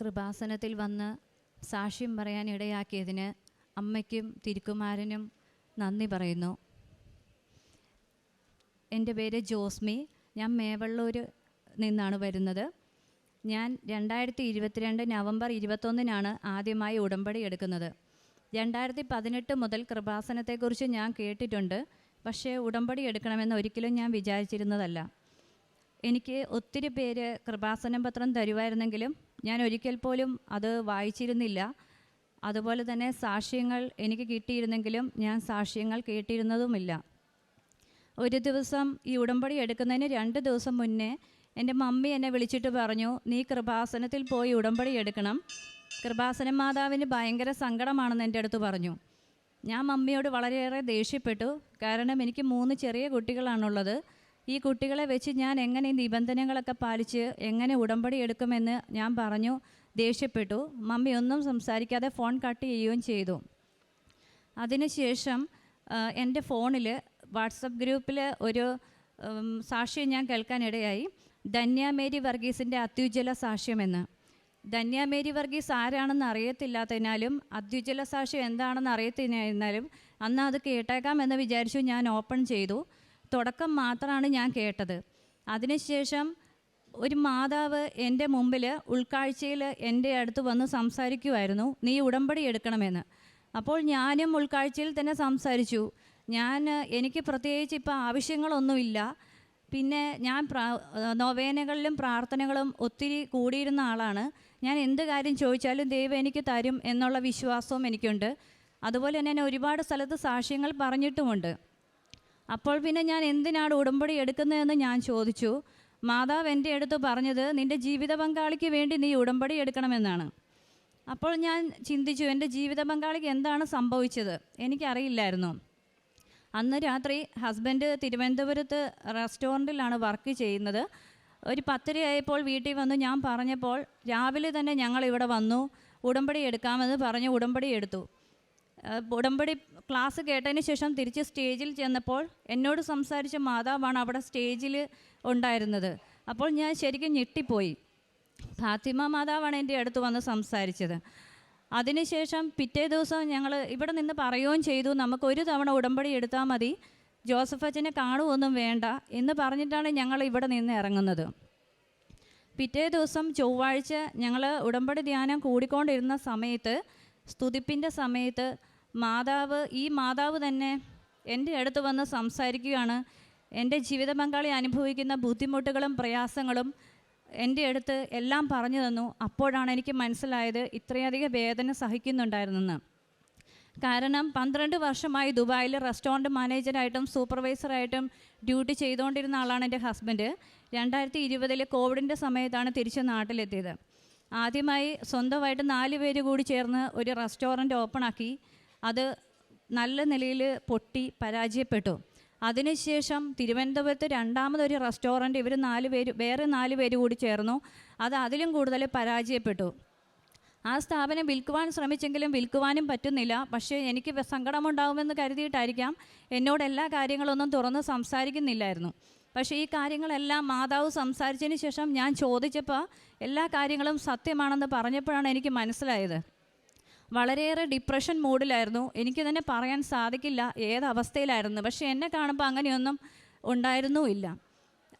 കൃപാസനത്തിൽ വന്ന് സാക്ഷ്യം പറയാൻ ഇടയാക്കിയതിന് അമ്മയ്ക്കും തിരുക്കുമാരനും നന്ദി പറയുന്നു. എന്റെ പേര് ജോസ്മി. ഞാൻ മേവള്ളൂർ നിന്നാണ് വരുന്നത്. ഞാൻ രണ്ടായിരത്തി ഇരുപത്തിരണ്ട് നവംബർ ഇരുപത്തൊന്നിനാണ് ആദ്യമായി ഉടമ്പടി എടുക്കുന്നത്. രണ്ടായിരത്തി പതിനെട്ട് മുതൽ കൃപാസനത്തെക്കുറിച്ച് ഞാൻ കേട്ടിട്ടുണ്ട്. പക്ഷേ ഉടമ്പടി എടുക്കണമെന്ന് ഒരിക്കലും ഞാൻ വിചാരിച്ചിരുന്നതല്ല. എനിക്ക് ഒത്തിരി പേര് കൃപാസനം പത്രം തരുമായിരുന്നെങ്കിലും ഞാൻ ഒരിക്കൽ പോലും അത് വായിച്ചിരുന്നില്ല. അതുപോലെ തന്നെ സാക്ഷ്യങ്ങൾ എനിക്ക് കിട്ടിയിരുന്നെങ്കിലും ഞാൻ സാക്ഷ്യങ്ങൾ കേട്ടിരുന്നതുമില്ല. ഒരു ദിവസം ഈ ഉടമ്പടി എടുക്കുന്നതിന് രണ്ട് ദിവസം മുന്നേ എന്റെ മമ്മി എന്നെ വിളിച്ചിട്ട് പറഞ്ഞു നീ കൃപാസനത്തിൽ പോയി ഉടമ്പടി എടുക്കണം. കൃപാസന മാതാവിന് ഭയങ്കര സങ്കടമാണെന്ന് എന്റെ അടുത്ത് പറഞ്ഞു. ഞാൻ മമ്മിയോട് വളരെയേറെ ദേഷ്യപ്പെട്ടു. കാരണം എനിക്ക് മൂന്ന് ചെറിയ കുട്ടികളാണുള്ളത്. ഈ കുട്ടികളെ വെച്ച് ഞാൻ എങ്ങനെ നിബന്ധനകളൊക്കെ പാലിച്ച് എങ്ങനെ ഉടമ്പടി എടുക്കുമെന്ന് ഞാൻ പറഞ്ഞു ദേഷ്യപ്പെട്ടു. മമ്മി ഒന്നും സംസാരിക്കാതെ ഫോൺ കട്ട് ചെയ്യുകയും ചെയ്തു. അതിനുശേഷം എന്റെ ഫോണിൽ വാട്സപ്പ് ഗ്രൂപ്പിൽ ഒരു സാക്ഷ്യം ഞാൻ കേൾക്കാനിടയായി ധന്യാമേരി വർഗീസിന്റെ അത്യുജ്വല സാക്ഷ്യമെന്ന് ധന്യാമേരി വർഗീസ് ആരാണെന്ന് അറിയത്തില്ലാത്തതിനാലും അത്യുജ്വല സാക്ഷ്യം എന്താണെന്ന് അറിയത്തിനാലും അന്ന് അത് കേട്ടേക്കാം എന്ന് വിചാരിച്ചു ഞാൻ ഓപ്പൺ ചെയ്തു. തുടക്കം മാത്രമാണ് ഞാൻ കേട്ടത്. അതിനുശേഷം ഒരു മാതാവ് എന്റെ മുമ്പിൽ ഉൾക്കാഴ്ചയിൽ എന്റെ അടുത്ത് വന്ന് സംസാരിക്കുമായിരുന്നു നീ ഉടമ്പടി എടുക്കണമെന്ന്. അപ്പോൾ ഞാനും ഉൾക്കാഴ്ചയിൽ തന്നെ സംസാരിച്ചു. ഞാൻ എനിക്ക് പ്രത്യേകിച്ച് ഇപ്പോൾ ആവശ്യങ്ങളൊന്നുമില്ല. പിന്നെ ഞാൻ പ്രാ നൊവേനകളിലും പ്രാർത്ഥനകളും ഒത്തിരി കൂടിയിരുന്ന ആളാണ്. ഞാൻ എന്ത് കാര്യം ചോദിച്ചാലും ദൈവം എനിക്ക് തരും എന്നുള്ള വിശ്വാസവും എനിക്കുണ്ട്. അതുപോലെ തന്നെ ഞാൻ ഒരുപാട് സ്ഥലത്ത് സാക്ഷ്യങ്ങൾ പറഞ്ഞിട്ടുമുണ്ട്. അപ്പോൾ പിന്നെ ഞാൻ എന്തിനാണ് ഉടമ്പടി എടുക്കുന്നതെന്ന് ഞാൻ ചോദിച്ചു. മാതാവ് എന്റെ അടുത്ത് പറഞ്ഞത് നിന്റെ ജീവിത പങ്കാളിക്ക് വേണ്ടി നീ ഉടമ്പടി എടുക്കണമെന്നാണ്. അപ്പോൾ ഞാൻ ചിന്തിച്ചു എന്റെ ജീവിത പങ്കാളിക്ക് എന്താണ് സംഭവിച്ചത്? എനിക്കറിയില്ലായിരുന്നു. അന്ന് രാത്രി ഹസ്ബൻഡ് തിരുവനന്തപുരത്ത് റെസ്റ്റോറന്റിലാണ് വർക്ക് ചെയ്യുന്നത്. ഒരു പത്തരയായപ്പോൾ വീട്ടിൽ വന്ന് ഞാൻ പറഞ്ഞപ്പോൾ രാവിലെ തന്നെ ഞങ്ങൾ ഇവിടെ വന്നു ഉടമ്പടി എടുക്കാമെന്ന് പറഞ്ഞ് ഉടമ്പടി എടുത്തു. ഉടമ്പടി ക്ലാസ് കേട്ടതിന് ശേഷം തിരിച്ച് സ്റ്റേജിൽ ചെന്നപ്പോൾ എന്നോട് സംസാരിച്ച മാതാവാണ് അവിടെ സ്റ്റേജിൽ ഉണ്ടായിരുന്നത്. അപ്പോൾ ഞാൻ ശരിക്കും ഞെട്ടിപ്പോയി. ഫാത്തിമ മാതാവാണ് എന്റെ അടുത്ത് വന്ന് സംസാരിച്ചത്. അതിനുശേഷം പിറ്റേ ദിവസം ഞങ്ങൾ ഇവിടെ നിന്ന് പറയുകയും ചെയ്തു നമുക്ക് ഒരു തവണ ഉടമ്പടി എടുത്താൽ മതി. ജോസഫ് അച്ഛനെ കാണുമൊന്നും വേണ്ട എന്ന് പറഞ്ഞിട്ടാണ് ഞങ്ങൾ ഇവിടെ നിന്ന് ഇറങ്ങുന്നത്. പിറ്റേ ദിവസം ചൊവ്വാഴ്ച ഞങ്ങൾ ഉടമ്പടി ധ്യാനം കൂടിക്കൊണ്ടിരുന്ന സമയത്ത് സ്തുതിപ്പിന്റെ സമയത്ത് മാതാവ് ഈ മാതാവ് തന്നെ എന്റെ അടുത്ത് വന്ന് സംസാരിക്കുകയാണ്. എന്റെ ജീവിത പങ്കാളി അനുഭവിക്കുന്ന ബുദ്ധിമുട്ടുകളും പ്രയാസങ്ങളും എന്റെ അടുത്ത് എല്ലാം പറഞ്ഞു തന്നു. അപ്പോഴാണ് എനിക്ക് മനസ്സിലായത് ഇത്രയധികം വേദന സഹിക്കുന്നുണ്ടായിരുന്നെന്ന്. കാരണം പന്ത്രണ്ട് വർഷമായി ദുബായിൽ റെസ്റ്റോറന്റ് മാനേജറായിട്ടും സൂപ്പർവൈസറായിട്ടും ഡ്യൂട്ടി ചെയ്തുകൊണ്ടിരുന്ന ആളാണ് എന്റെ ഹസ്ബൻഡ്. രണ്ടായിരത്തി ഇരുപതിൽ കോവിഡിന്റെ സമയത്താണ് തിരിച്ച് നാട്ടിലെത്തിയത്. ആദ്യമായി സ്വന്തമായിട്ട് നാല് പേര് കൂടി ചേർന്ന് ഒരു റെസ്റ്റോറന്റ് ഓപ്പണാക്കി അത് നല്ല നിലയിൽ പൊട്ടി പരാജയപ്പെട്ടു. അതിനുശേഷം തിരുവനന്തപുരത്ത് രണ്ടാമതൊരു റെസ്റ്റോറന്റ് ഇവർ നാല് പേര് വേറെ നാല് പേര് കൂടി ചേർന്നു. അത് അതിലും കൂടുതൽ പരാജയപ്പെട്ടു. ആ സ്ഥാപനം വിൽക്കുവാൻ ശ്രമിച്ചെങ്കിലും വിൽക്കുവാനും പറ്റുന്നില്ല. പക്ഷേ എനിക്ക് സങ്കടമുണ്ടാകുമെന്ന് കരുതിയിട്ടായിരിക്കാം. എന്നോട് എല്ലാ കാര്യങ്ങളൊന്നും തുറന്ന് സംസാരിക്കുന്നില്ലായിരുന്നു. പക്ഷേ ഈ കാര്യങ്ങളെല്ലാം മാതാവ് സംസാരിച്ചതിന് ശേഷം ഞാൻ ചോദിച്ചപ്പോൾ എല്ലാ കാര്യങ്ങളും സത്യമാണെന്ന് പറഞ്ഞപ്പോഴാണ് എനിക്ക് മനസ്സിലായത്. വളരെയേറെ ഡിപ്രഷൻ മൂഡിലായിരുന്നു. എനിക്ക് തന്നെ പറയാൻ സാധിക്കില്ല ഏത് അവസ്ഥയിലായിരുന്നു. പക്ഷേ എന്നെ കാണുമ്പോൾ അങ്ങനെയൊന്നും ഉണ്ടായിരുന്നുമില്ല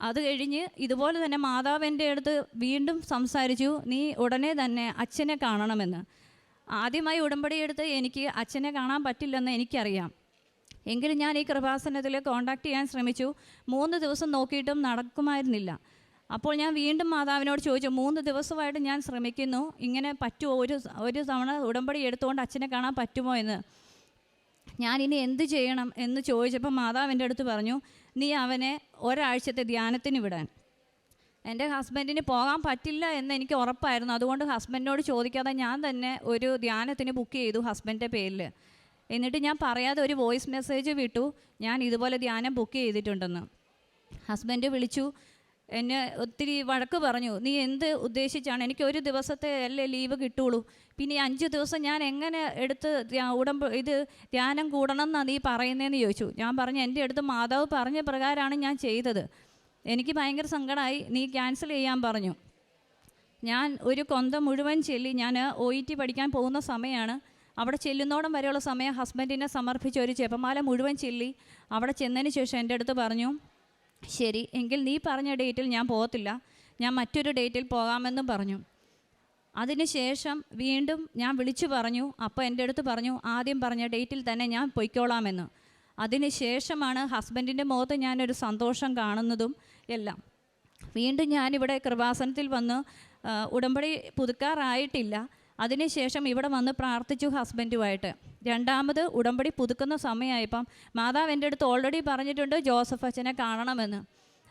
അത് കഴിഞ്ഞ് ഇതുപോലെ തന്നെ മാതാവ് എന്റെ അടുത്ത് വീണ്ടും സംസാരിച്ചു നീ ഉടനെ തന്നെ അച്ഛനെ കാണണമെന്ന്. ആദ്യമായി ഉടമ്പടിയെടുത്ത് എനിക്ക് അച്ഛനെ കാണാൻ പറ്റില്ലെന്ന് എനിക്കറിയാം. എങ്കിലും ഞാൻ ഈ കൃപാസനത്തിൽ കോണ്ടാക്ട് ചെയ്യാൻ ശ്രമിച്ചു. മൂന്ന് ദിവസം നോക്കിയിട്ടും നടക്കുമായിരുന്നില്ല. അപ്പോൾ ഞാൻ വീണ്ടും മാതാവിനോട് ചോദിച്ചു മൂന്ന് ദിവസമായിട്ട് ഞാൻ ശ്രമിക്കുന്നു. ഇങ്ങനെ പറ്റുമോ? ഒരു ഒരു തവണ ഉടമ്പടി എടുത്തുകൊണ്ട് അച്ഛനെ കാണാൻ പറ്റുമോ എന്ന്? ഞാൻ ഇനി എന്ത് ചെയ്യണം? എന്ന് ചോദിച്ചപ്പോൾ മാതാവ് എന്റെ അടുത്ത് പറഞ്ഞു നീ അവനെ ഒരാഴ്ചത്തെ ധ്യാനത്തിന് വിടാൻ. എന്റെ ഹസ്ബൻഡിന് പോകാൻ പറ്റില്ല എന്ന് എനിക്ക് ഉറപ്പായിരുന്നു. അതുകൊണ്ട് ഹസ്ബൻഡിനോട് ചോദിക്കാതെ ഞാൻ തന്നെ ഒരു ധ്യാനത്തിന് ബുക്ക് ചെയ്തു ഹസ്ബൻഡിന്റെ പേരിൽ. എന്നിട്ട് ഞാൻ പറയാതെ ഒരു വോയിസ് മെസ്സേജ് വിട്ടു. ഞാൻ ഇതുപോലെ ധ്യാനം ബുക്ക് ചെയ്തിട്ടുണ്ടെന്ന്. ഹസ്ബൻഡ് വിളിച്ചു. എന്നെ ഒത്തിരി വഴക്ക് പറഞ്ഞു. നീ എന്ത് ഉദ്ദേശിച്ചാണ്? എനിക്ക് ഒരു ദിവസത്തെ അല്ലേ ലീവ് കിട്ടുള്ളൂ. പിന്നെ അഞ്ച് ദിവസം ഞാൻ എങ്ങനെ എടുത്ത് ഉടമ്പ ഇത് ധ്യാനം കൂടണം എന്നാണ് നീ പറയുന്നതെന്ന് ചോദിച്ചു. ഞാൻ പറഞ്ഞു എന്റെ അടുത്ത് മാതാവ് പറഞ്ഞ പ്രകാരമാണ് ഞാൻ ചെയ്തത്. എനിക്ക് ഭയങ്കര സങ്കടമായി. നീ ക്യാൻസൽ ചെയ്യാൻ പറഞ്ഞു. ഞാൻ ഒരു കൊന്ത മുഴുവൻ ചെല്ലി. ഞാൻ ഒ ഇ ടി പഠിക്കാൻ പോകുന്ന സമയമാണ് അവിടെ ചെല്ലുന്നോടം വരെയുള്ള സമയം ഹസ്ബൻഡിനെ സമർപ്പിച്ച ഒരു ചെപ്പമാല മുഴുവൻ ചെല്ലി അവിടെ ചെന്നതിന് ശേഷം എന്റെ അടുത്ത് പറഞ്ഞു ശരി എങ്കിൽ നീ പറഞ്ഞ ഡേറ്റിൽ ഞാൻ പോകത്തില്ല. ഞാൻ മറ്റൊരു ഡേറ്റിൽ പോകാമെന്നും പറഞ്ഞു. അതിനുശേഷം വീണ്ടും ഞാൻ വിളിച്ചു പറഞ്ഞു അപ്പോൾ എന്റെ അടുത്ത് പറഞ്ഞു ആദ്യം പറഞ്ഞ ഡേറ്റിൽ തന്നെ ഞാൻ പൊയ്ക്കോളാമെന്ന്. അതിനുശേഷമാണ് ഹസ്ബൻഡിന്റെ മുഖത്ത് ഞാനൊരു സന്തോഷം കാണുന്നതും എല്ലാം. വീണ്ടും ഞാനിവിടെ കൃപാസനത്തിൽ വന്ന് ഉടമ്പടി പുതുക്കാറായിട്ടില്ല. അതിനുശേഷം ഇവിടെ വന്ന് പ്രാർത്ഥിച്ചു ഹസ്ബൻഡുമായിട്ട്. രണ്ടാമത് ഉടമ്പടി പുതുക്കുന്ന സമയമായപ്പം മാതാവ് എന്റെ അടുത്ത് ഓൾറെഡി പറഞ്ഞിട്ടുണ്ട് ജോസഫ് അച്ഛനെ കാണണമെന്ന്.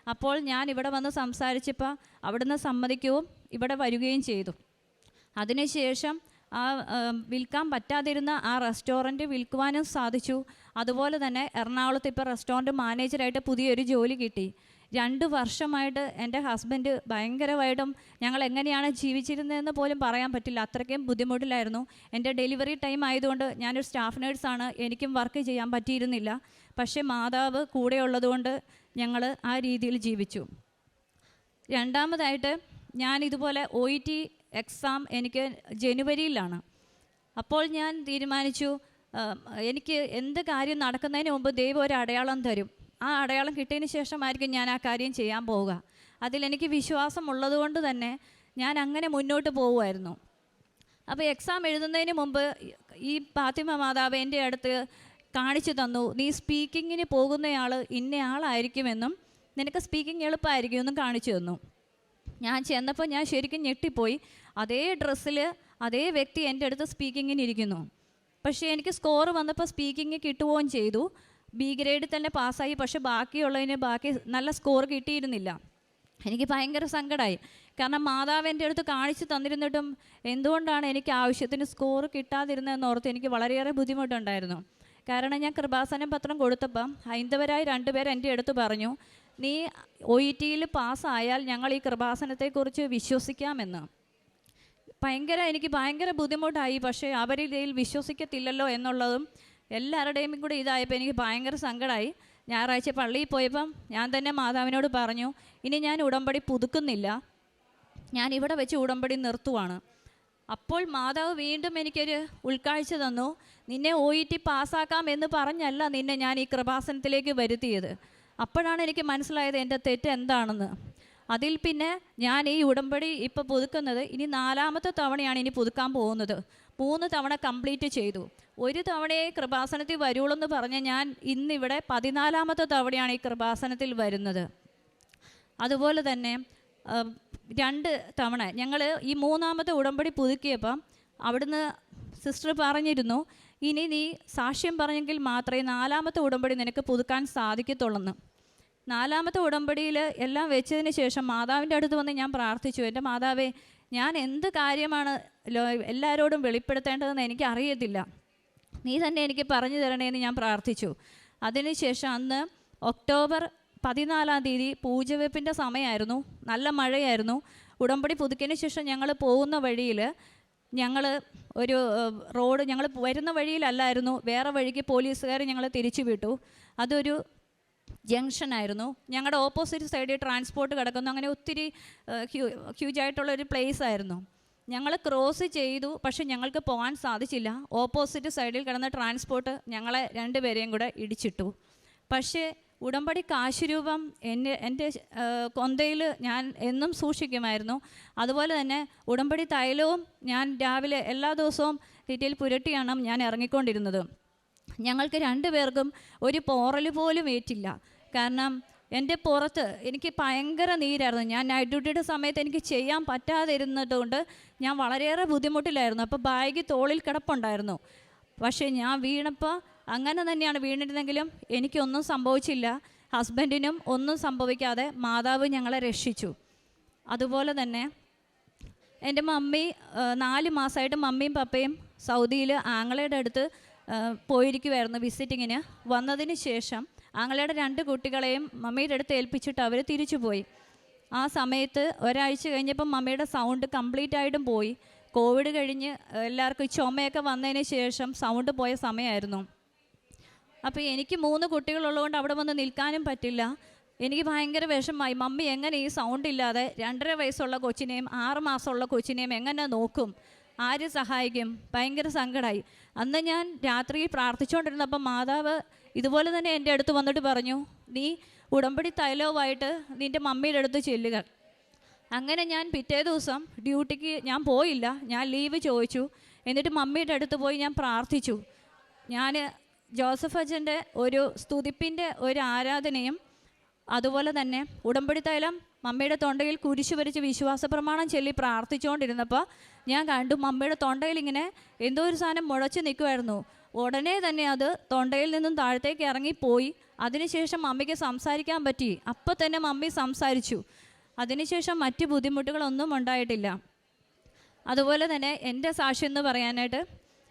അപ്പോൾ ഞാൻ ഇവിടെ വന്ന് സംസാരിച്ചപ്പോൾ അവിടുന്ന് സമ്മതിക്കുകയും ഇവിടെ വരികയും ചെയ്തു. അതിനുശേഷം ആ വിൽക്കാൻ പറ്റാതിരുന്ന ആ റെസ്റ്റോറന്റ് വിൽക്കുവാനും സാധിച്ചു. അതുപോലെ തന്നെ എറണാകുളത്ത് ഇപ്പോൾ റെസ്റ്റോറന്റ് മാനേജറായിട്ട് പുതിയൊരു ജോലി കിട്ടി. രണ്ട് വർഷമായിട്ട് എന്റെ ഹസ്ബൻഡ് ഭയങ്കരമായിട്ടും ഞങ്ങൾ എങ്ങനെയാണ് ജീവിച്ചിരുന്നതെന്ന് പോലും പറയാൻ പറ്റില്ല. അത്രയ്ക്കും ബുദ്ധിമുട്ടിലായിരുന്നു. എന്റെ ഡെലിവറി ടൈം ആയതുകൊണ്ട് ഞാനൊരു സ്റ്റാഫ് നേഴ്സാണ്. എനിക്കും വർക്ക് ചെയ്യാൻ പറ്റിയിരുന്നില്ല. പക്ഷേ മാതാവ് കൂടെ ഉള്ളതുകൊണ്ട് ഞങ്ങൾ ആ രീതിയിൽ ജീവിച്ചു. രണ്ടാമതായിട്ട് ഞാൻ ഇതുപോലെ ഒ ഇ ടി എക്സാം എനിക്ക് ജനുവരിയിലാണ്. അപ്പോൾ ഞാൻ തീരുമാനിച്ചു എനിക്ക് എന്ത് കാര്യം നടക്കുന്നതിന് മുമ്പ് ദൈവം ഒരു അടയാളം തരും. ആ അടയാളം കിട്ടിയതിന് ശേഷമായിരിക്കും ഞാൻ ആ കാര്യം ചെയ്യാൻ പോവുക. അതിലെനിക്ക് വിശ്വാസം ഉള്ളതുകൊണ്ട് തന്നെ ഞാൻ അങ്ങനെ മുന്നോട്ട് പോവുമായിരുന്നു. അപ്പോൾ എക്സാം എഴുതുന്നതിന് മുമ്പ് ഈ പാത്തിമ മാതാവ് എന്റെ അടുത്ത് കാണിച്ചു തന്നു നീ സ്പീക്കിങ്ങിന് പോകുന്നയാൾ ഇന്നയാളായിരിക്കുമെന്നും നിനക്ക് സ്പീക്കിംഗ് എളുപ്പമായിരിക്കും എന്നും കാണിച്ചു തന്നു. ഞാൻ ചെന്നപ്പോൾ ഞാൻ ശരിക്കും ഞെട്ടിപ്പോയി. അതേ ഡ്രസ്സിൽ അതേ വ്യക്തി എന്റെ അടുത്ത് സ്പീക്കിങ്ങിന് ഇരിക്കുന്നു. പക്ഷേ എനിക്ക് സ്കോർ വന്നപ്പോൾ സ്പീക്കിംഗ് കിട്ടുകയും ചെയ്തു. ബി ഗ്രേഡിൽ തന്നെ പാസ്സായി. പക്ഷേ ബാക്കിയുള്ളതിന് ബാക്കി നല്ല സ്കോർ കിട്ടിയിരുന്നില്ല. എനിക്ക് ഭയങ്കര സങ്കടമായി കാരണം മാതാവ് എന്റെ അടുത്ത് കാണിച്ചു തന്നിരുന്നിട്ടും എന്തുകൊണ്ടാണ് എനിക്ക് ആവശ്യത്തിന് സ്കോർ കിട്ടാതിരുന്നതെന്ന് ഓർത്ത് എനിക്ക് വളരെയേറെ ബുദ്ധിമുട്ടുണ്ടായിരുന്നു. കാരണം ഞാൻ കൃപാസനം പത്രം കൊടുത്തപ്പം ഹൈന്ദവരായ രണ്ടുപേർ എന്റെ അടുത്ത് പറഞ്ഞു നീ ഒ ഇ ടിയിൽ പാസ്സായാൽ ഞങ്ങൾ ഈ കൃപാസനത്തെക്കുറിച്ച് വിശ്വസിക്കാമെന്ന്. ഭയങ്കര എനിക്ക് ഭയങ്കര ബുദ്ധിമുട്ടായി. പക്ഷേ അവരിതിൽ വിശ്വസിക്കത്തില്ലല്ലോ എന്നുള്ളതും എല്ലാവരുടെയും കൂടെ ഇതായപ്പോൾ എനിക്ക് ഭയങ്കര സങ്കടമായി. ഞായറാഴ്ച പള്ളിയിൽ പോയപ്പം ഞാൻ തന്നെ മാതാവിനോട് പറഞ്ഞു ഇനി ഞാൻ ഉടമ്പടി പുതുക്കുന്നില്ല. ഞാൻ ഇവിടെ വെച്ച് ഉടമ്പടി നിർത്തുവാണ്. അപ്പോൾ മാതാവ് വീണ്ടും എനിക്കൊരു ഉൾക്കാഴ്ച തന്നു. നിന്നെ ഒ ഇ ടി പാസ്സാക്കാം എന്ന് പറഞ്ഞല്ല നിന്നെ ഞാൻ ഈ കൃപാസനത്തിലേക്ക് വരുത്തിയത്. അപ്പോഴാണ് എനിക്ക് മനസ്സിലായത് എന്റെ തെറ്റ് എന്താണെന്ന്. അതിൽ പിന്നെ ഞാൻ ഈ ഉടമ്പടി ഇപ്പോൾ പുതുക്കുന്നത് ഇനി നാലാമത്തെ തവണയാണ് ഇനി പുതുക്കാൻ പോകുന്നത്. മൂന്ന് തവണ കംപ്ലീറ്റ് ചെയ്തു. ഒരു തവണയെ കൃപാസനത്തിൽ വരുള്ളൂ എന്ന് പറഞ്ഞ് ഞാൻ ഇന്നിവിടെ പതിനാലാമത്തെ തവണയാണ് ഈ കൃപാസനത്തിൽ വരുന്നത്. അതുപോലെ തന്നെ രണ്ട് തവണ ഞങ്ങൾ ഈ മൂന്നാമത്തെ ഉടമ്പടി പുതുക്കിയപ്പം അവിടുന്ന് സിസ്റ്റർ പറഞ്ഞിരുന്നു ഇനി നീ സാക്ഷ്യം പറഞ്ഞെങ്കിൽ മാത്രമേ നാലാമത്തെ ഉടമ്പടി നിനക്ക് പുതുക്കാൻ സാധിക്കത്തുള്ളെന്ന്. നാലാമത്തെ ഉടമ്പടിയിൽ എല്ലാം വെച്ചതിന് ശേഷം മാതാവിന്റെ അടുത്ത് വന്ന് ഞാൻ പ്രാർത്ഥിച്ചു എന്റെ മാതാവേ ഞാൻ എന്ത് കാര്യമാണ് എല്ലാവരോടും വെളിപ്പെടുത്തേണ്ടതെന്ന് എനിക്ക് അറിയത്തില്ല നീ തന്നെ എനിക്ക് പറഞ്ഞു തരണേന്ന് ഞാൻ പ്രാർത്ഥിച്ചു. അതിനുശേഷം അന്ന് ഒക്ടോബർ പതിനാലാം തീയതി പൂജവെപ്പിന്റെ സമയമായിരുന്നു. നല്ല മഴയായിരുന്നു. ഉടമ്പടി പുതുക്കിയതിന് ശേഷം ഞങ്ങൾ പോകുന്ന വഴിയിൽ ഞങ്ങൾ ഒരു റോഡ് ഞങ്ങൾ വരുന്ന വഴിയിലല്ലായിരുന്നു. വേറെ വഴിക്ക് പോലീസുകാർ ഞങ്ങളെ തിരിച്ചു വിട്ടു. അതൊരു ജംഗ്ഷനായിരുന്നു ഞങ്ങളുടെ ഓപ്പോസിറ്റ് സൈഡിൽ ട്രാൻസ്പോർട്ട് കിടക്കുന്നു. അങ്ങനെ ഒത്തിരി ഹ്യൂജ് ആയിട്ടുള്ള ഒരു പ്ലേസ് ആയിരുന്നു. ഞങ്ങൾ ക്രോസ് ചെയ്തു. പക്ഷെ ഞങ്ങൾക്ക് പോകാൻ സാധിച്ചില്ല. ഓപ്പോസിറ്റ് സൈഡിൽ കിടന്ന ട്രാൻസ്പോർട്ട് ഞങ്ങളെ രണ്ടുപേരെയും കൂടെ ഇടിച്ചിട്ടു. പക്ഷേ ഉടമ്പടി കാശുരൂപം എന്റെ എന്റെ കൊന്തയിൽ ഞാൻ എന്നും സൂക്ഷിക്കുമായിരുന്നു. അതുപോലെ തന്നെ ഉടമ്പടി തൈലവും ഞാൻ രാവിലെ എല്ലാ ദിവസവും തീറ്റയിൽ പുരട്ടിയാണ് ഞാൻ ഇറങ്ങിക്കൊണ്ടിരുന്നത്. ഞങ്ങൾക്ക് രണ്ടുപേർക്കും ഒരു പോറൽ പോലും ഏറ്റില്ല. കാരണം എന്റെ പുറത്ത് എനിക്ക് ഭയങ്കര നീരായിരുന്നു. ഞാൻ നൈറ്റ് ഡ്യൂട്ടിയുടെ സമയത്ത് എനിക്ക് ചെയ്യാൻ പറ്റാതിരുന്നതുകൊണ്ട് ഞാൻ വളരെയേറെ ബുദ്ധിമുട്ടിലായിരുന്നു. അപ്പോൾ ബാഗ് തോളിൽ കിടപ്പുണ്ടായിരുന്നു. പക്ഷേ ഞാൻ വീണപ്പോൾ അങ്ങനെ തന്നെയാണ് വീണിരുന്നെങ്കിലും എനിക്കൊന്നും സംഭവിച്ചില്ല. ഹസ്ബൻഡിനും ഒന്നും സംഭവിക്കാതെ മാതാവ് ഞങ്ങളെ രക്ഷിച്ചു. അതുപോലെ തന്നെ എന്റെ മമ്മി നാല് മാസമായിട്ട് മമ്മിയും പപ്പയും സൗദിയിൽ ആങ്ങളയുടെ അടുത്ത് പോയിരിക്കുമായിരുന്നു വിസിറ്റിങ്ങിന്. വന്നതിന് ശേഷം ആങ്ങളയുടെ രണ്ട് കുട്ടികളെയും മമ്മിയുടെ അടുത്ത് ഏൽപ്പിച്ചിട്ട് അവർ തിരിച്ചു പോയി ആ സമയത്ത് ഒരാഴ്ച കഴിഞ്ഞപ്പം മമ്മിയുടെ സൗണ്ട് കംപ്ലീറ്റ് ആയിട്ടും പോയി. കോവിഡ് കഴിഞ്ഞ് എല്ലാവർക്കും ചുമയൊക്കെ വന്നതിന് ശേഷം സൗണ്ട് പോയ സമയമായിരുന്നു. അപ്പോൾ എനിക്ക് മൂന്ന് കുട്ടികളുള്ളതുകൊണ്ട് അവിടെ വന്ന് നിൽക്കാനും പറ്റില്ല. എനിക്ക് ഭയങ്കര വിഷമമായി. മമ്മി എങ്ങനെ ഈ സൗണ്ട് ഇല്ലാതെ രണ്ടര വയസ്സുള്ള കൊച്ചിനെയും ആറ് മാസമുള്ള കൊച്ചിനെയും എങ്ങനെ നോക്കും? ആര് സഹായിക്കും? ഭയങ്കര സങ്കടമായി അന്ന് ഞാൻ രാത്രി പ്രാർത്ഥിച്ചുകൊണ്ടിരുന്നപ്പം മാതാവ് ഇതുപോലെ തന്നെ എന്റെ അടുത്ത് വന്നിട്ട് പറഞ്ഞു നീ ഉടമ്പടി തൈലവുമായിട്ട് നിന്റെ മമ്മിയുടെ അടുത്ത് ചെല്ലുക. അങ്ങനെ ഞാൻ പിറ്റേ ദിവസം ഡ്യൂട്ടിക്ക് ഞാൻ പോയില്ല. ഞാൻ ലീവ് ചോദിച്ചു. എന്നിട്ട് മമ്മിയുടെ അടുത്ത് പോയി ഞാൻ പ്രാർത്ഥിച്ചു. ഞാൻ ജോസഫ് അച്ഛന്റെ ഒരു സ്തുതിപ്പിന്റെ ഒരു ആരാധനയും അതുപോലെ തന്നെ ഉടമ്പടി തൈലം മമ്മിയുടെ തൊണ്ടയിൽ കുരിശു വരച്ച് വിശ്വാസ പ്രമാണം ചൊല്ലി പ്രാർത്ഥിച്ചുകൊണ്ടിരുന്നപ്പോൾ ഞാൻ കണ്ടു മമ്മിയുടെ തൊണ്ടയിൽ ഇങ്ങനെ എന്തോ ഒരു സാധനം മുഴച്ച് നിൽക്കുമായിരുന്നു ഉടനെ തന്നെ അത് തൊണ്ടയിൽ നിന്നും താഴത്തേക്ക് ഇറങ്ങിപ്പോയി. അതിനുശേഷം മമ്മിക്ക് സംസാരിക്കാൻ പറ്റി. അപ്പം തന്നെ മമ്മി സംസാരിച്ചു. അതിനുശേഷം മറ്റ് ബുദ്ധിമുട്ടുകളൊന്നും ഉണ്ടായിട്ടില്ല. അതുപോലെ തന്നെ എന്റെ സാക്ഷ്യം എന്ന് പറയാനായിട്ട്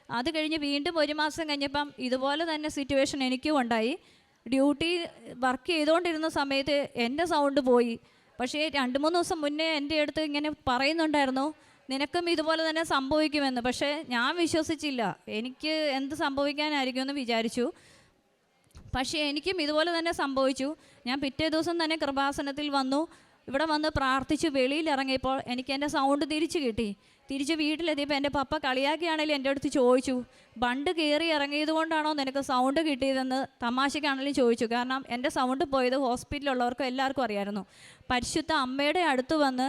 അത് കഴിഞ്ഞ് വീണ്ടും ഒരു മാസം കഴിഞ്ഞപ്പം ഇതുപോലെ തന്നെ സിറ്റുവേഷൻ എനിക്കും ഉണ്ടായി. ഡ്യൂട്ടി വർക്ക് ചെയ്തുകൊണ്ടിരുന്ന സമയത്ത് എന്റെ സൗണ്ട് പോയി. പക്ഷേ രണ്ട് മൂന്ന് ദിവസം മുന്നേ എന്റെ അടുത്ത് ഇങ്ങനെ പറയുന്നുണ്ടായിരുന്നു നിനക്കും ഇതുപോലെ തന്നെ സംഭവിക്കുമെന്ന്. പക്ഷേ ഞാൻ വിശ്വസിച്ചില്ല. എനിക്ക് എന്ത് സംഭവിക്കാനായിരിക്കും എന്ന് വിചാരിച്ചു. പക്ഷേ എനിക്കും ഇതുപോലെ തന്നെ സംഭവിച്ചു. ഞാൻ പിറ്റേ ദിവസം തന്നെ കൃപാസനത്തിൽ വന്നു. ഇവിടെ വന്ന് പ്രാർത്ഥിച്ചു. വെളിയിൽ ഇറങ്ങിയപ്പോൾ എനിക്ക് എന്റെ സൗണ്ട് തിരിച്ചു കിട്ടി. തിരിച്ച് വീട്ടിലെത്തിയപ്പോൾ എന്റെ പപ്പ കളിയാക്കിയാണെങ്കിലും എന്റെ അടുത്ത് ചോദിച്ചു ബണ്ട് കയറി ഇറങ്ങിയത് കൊണ്ടാണോ നിനക്ക് സൗണ്ട് കിട്ടിയതെന്ന് തമാശയ്ക്കാണെങ്കിലും ചോദിച്ചു. കാരണം എന്റെ സൗണ്ട് പോയത് ഹോസ്പിറ്റലിലുള്ളവർക്കും എല്ലാവർക്കും അറിയായിരുന്നു. പരിശുദ്ധ അമ്മയുടെ അടുത്ത് വന്ന്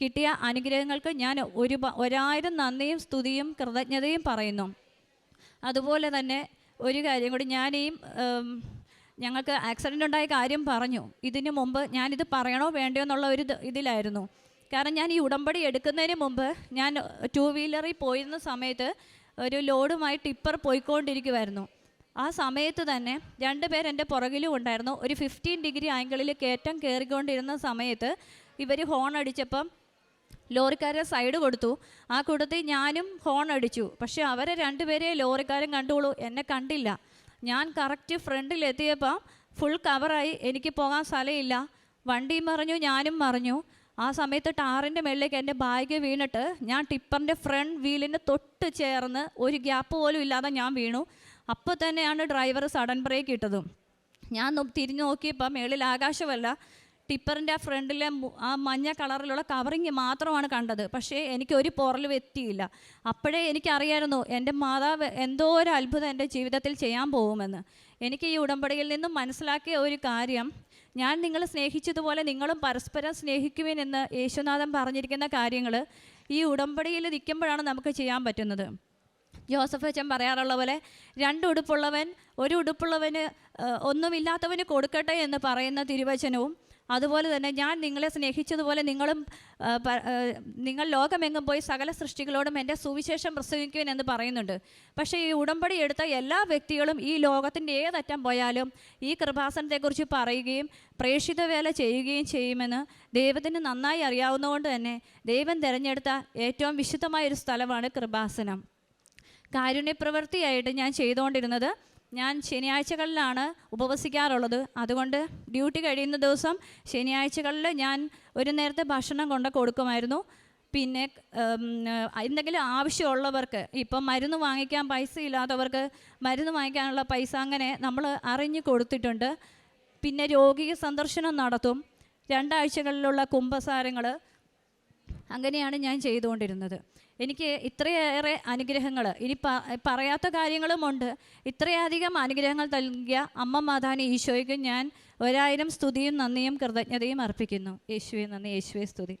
കിട്ടിയ അനുഗ്രഹങ്ങൾക്ക് ഞാൻ ഒരു ഒരായിരം നന്ദിയും സ്തുതിയും കൃതജ്ഞതയും പറയുന്നു. അതുപോലെ തന്നെ ഒരു കാര്യം കൂടി ഞാൻ ഈ ഞങ്ങൾക്ക് ആക്സിഡന്റ് ഉണ്ടായ കാര്യം പറഞ്ഞു. ഇതിനു മുമ്പ് ഞാനിത് പറയണോ വേണ്ടയോ എന്നുള്ള ഒരു ഇതിലായിരുന്നു. കാരണം ഞാൻ ഈ ഉടമ്പടി എടുക്കുന്നതിന് മുമ്പ് ഞാൻ ടൂ വീലറിൽ പോയിരുന്ന സമയത്ത് ഒരു ലോഡുമായി ടിപ്പർ പോയിക്കൊണ്ടിരിക്കുമായിരുന്നു ആ സമയത്ത് തന്നെ രണ്ട് പേർ എന്റെ പുറകിലും ഉണ്ടായിരുന്നു. ഒരു ഫിഫ്റ്റീൻ ഡിഗ്രി ആംഗിളിൽ കയറ്റം കയറിക്കൊണ്ടിരുന്ന സമയത്ത് ഇവർ ഹോൺ അടിച്ചപ്പം ലോറിക്കാരെ സൈഡ് കൊടുത്തു. ആ കൂട്ടത്തിൽ ഞാനും ഹോൺ അടിച്ചു. പക്ഷെ അവരെ രണ്ടുപേരെ ലോറിക്കാരൻ കണ്ടുള്ളൂ. എന്നെ കണ്ടില്ല. ഞാൻ കറക്റ്റ് ഫ്രണ്ടിലെത്തിയപ്പം ഫുൾ കവറായി എനിക്ക് പോകാൻ സ്ഥലമില്ല. വണ്ടിയും മറിഞ്ഞു ഞാനും മറിഞ്ഞു. ആ സമയത്ത് ടാറിന്റെ മേളിലേക്ക് എന്റെ ബാഗ് വീണിട്ട് ഞാൻ ടിപ്പറിന്റെ ഫ്രണ്ട് വീലിന് തൊട്ട് ചേർന്ന് ഒരു ഗ്യാപ്പ് പോലും ഇല്ലാതെ ഞാൻ വീണു. അപ്പോൾ തന്നെയാണ് ഡ്രൈവർ സഡൻ ബ്രേക്ക് ഇട്ടതും. ഞാൻ തിരിഞ്ഞു നോക്കിയപ്പോൾ മേളിൽ ആകാശമല്ല ടിപ്പറിന്റെ ആ ഫ്രണ്ടിലെ ആ മഞ്ഞ കളറിലുള്ള കവറിങ് മാത്രമാണ് കണ്ടത്. പക്ഷേ എനിക്ക് ഒരു പൊറലും എത്തിയില്ല അപ്പോഴേ എനിക്കറിയായിരുന്നു എന്റെ മാതാവ് എന്തോ ഒരു അത്ഭുതം എന്റെ ജീവിതത്തിൽ ചെയ്യാൻ പോകുമെന്ന്. എനിക്ക് ഈ ഉടമ്പടിയിൽ നിന്നും മനസ്സിലാക്കിയ ഒരു കാര്യം ഞാൻ നിങ്ങളെ സ്നേഹിച്ചതുപോലെ നിങ്ങളും പരസ്പരം സ്നേഹിക്കുവിൻ എന്ന് യേശുനാഥൻ പറഞ്ഞിരിക്കുന്ന കാര്യങ്ങൾ ഈ ഉടമ്പടിയിൽ നിൽക്കുമ്പോഴാണ് നമുക്ക് ചെയ്യാൻ പറ്റുന്നത്. ജോസഫ് അച്ഛൻ പറയാറുള്ള പോലെ രണ്ട് ഉടുപ്പുള്ളവൻ ഒരു ഉടുപ്പുള്ളവന് ഒന്നുമില്ലാത്തവന് കൊടുക്കട്ടെ എന്ന് പറയുന്ന തിരുവചനവും അതുപോലെ തന്നെ ഞാൻ നിങ്ങളെ സ്നേഹിച്ചതുപോലെ നിങ്ങളും നിങ്ങൾ ലോകമെങ്ങും പോയി സകല സൃഷ്ടികളോടും എന്റെ സുവിശേഷം പ്രസംഗിക്കുവാൻ എന്ന് പറയുന്നുണ്ട്. പക്ഷേ ഈ ഉടമ്പടി എടുത്ത എല്ലാ വ്യക്തികളും ഈ ലോകത്തിന്റെ ഏതറ്റം പോയാലും ഈ കൃപാസനത്തെക്കുറിച്ച് പറയുകയും പ്രേക്ഷിത വേല ചെയ്യുകയും ചെയ്യുമെന്ന് ദൈവത്തിന് നന്നായി അറിയാവുന്നതുകൊണ്ട് തന്നെ ദൈവം തിരഞ്ഞെടുത്ത ഏറ്റവും വിശുദ്ധമായ ഒരു സ്ഥലമാണ് കൃപാസനം. കാരുണ്യപ്രവൃത്തിയായിട്ട് ഞാൻ ചെയ്തുകൊണ്ടിരുന്നത് ഞാൻ ശനിയാഴ്ചകളിലാണ് ഉപവസിക്കാറുള്ളത്. അതുകൊണ്ട് ഡ്യൂട്ടി കഴിയുന്ന ദിവസം ശനിയാഴ്ചകളിൽ ഞാൻ ഒരു നേരത്തെ ഭക്ഷണം കൊണ്ട് കൊടുക്കുമായിരുന്നു. പിന്നെ എന്തെങ്കിലും ആവശ്യമുള്ളവർക്ക് ഇപ്പം മരുന്ന് വാങ്ങിക്കാൻ പൈസ ഇല്ലാത്തവർക്ക് മരുന്ന് വാങ്ങിക്കാനുള്ള പൈസ അങ്ങനെ നമ്മൾ അറിഞ്ഞു കൊടുത്തിട്ടുണ്ട്. പിന്നെ രോഗി സന്ദർശനം നടത്തും. രണ്ടാഴ്ചകളിലുള്ള കുംഭസാരങ്ങൾ അങ്ങനെയാണ് ഞാൻ ചെയ്തുകൊണ്ടിരുന്നത്. എനിക്ക് ഇത്രയേറെ അനുഗ്രഹങ്ങൾ. ഇനി പറയാത്ത കാര്യങ്ങളുമുണ്ട്. ഇത്രയധികം അനുഗ്രഹങ്ങൾ നൽകിയ അമ്മ മാതാന് ഈശോയ്ക്ക് ഞാൻ ഒരായിരം സ്തുതിയും നന്ദിയും കൃതജ്ഞതയും അർപ്പിക്കുന്നു. യേശുവെ നന്ദി. യേശുവെ സ്തുതി.